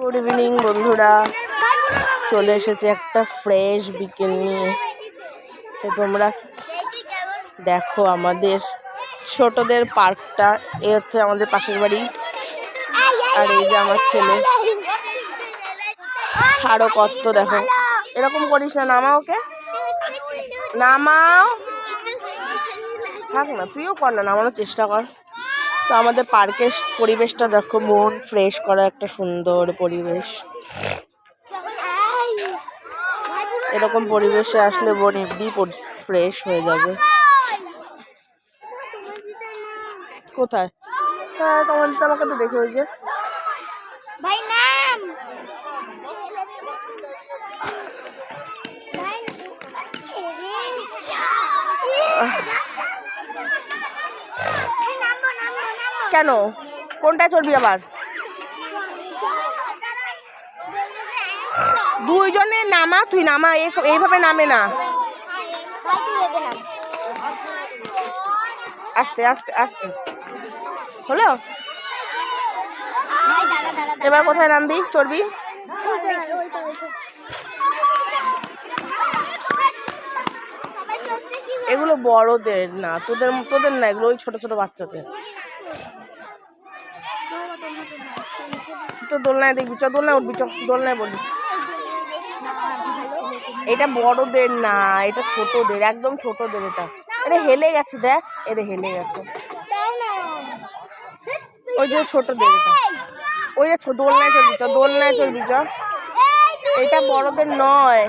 Good evening বন্ধুরা। চলে এসেছে একটা ফ্রেশ বিকেল নিয়ে। তো তোমরা দেখো আমাদের ছোটদের পার্কটা। এ হচ্ছে আমাদের পাশের বাড়ি। আর এই যে আমার ছেলে। আরও কত দেখো। এরকম করিস না নামা ওকে। নামাও। থাক না, তুইও কর না, নামানোর চেষ্টা কর। তো আমাদের পার্কের পরিবেশটা দেখো, মন ফ্রেশ করা একটা সুন্দর পরিবেশ। এরকম পরিবেশে আসলে মন এমনি ফ্রেশ হয়ে যাবে। কোথায়? হ্যাঁ তোমার আমাকে তো দেখে ওই যে। কেন? কোনটায় চলবি আবার? দুইজনে নামা, তুই নামা এই- এইভাবে নামে না। আস্তে আস্তে আস্তে। হলো? এবার কোথায় নামবি? চড়বি? এগুলো বড়দের না, তোদের তোদের না, এগুলো ওই ছোট ছোট বাচ্চাদের। তো দোলনায় দেখবি চ দোলনায় উঠবি চ দোলনায় বলবি এটা বড়দের না এটা ছোটদের একদম ছোটদের এটা। এটা হেলে গেছে দেখ এটা হেলে গেছে। ওই যে ছোটদের এটা। ওই যে দোলনায় চলবি চ দোলনায় চলবি চ। এটা বড়দের নয়।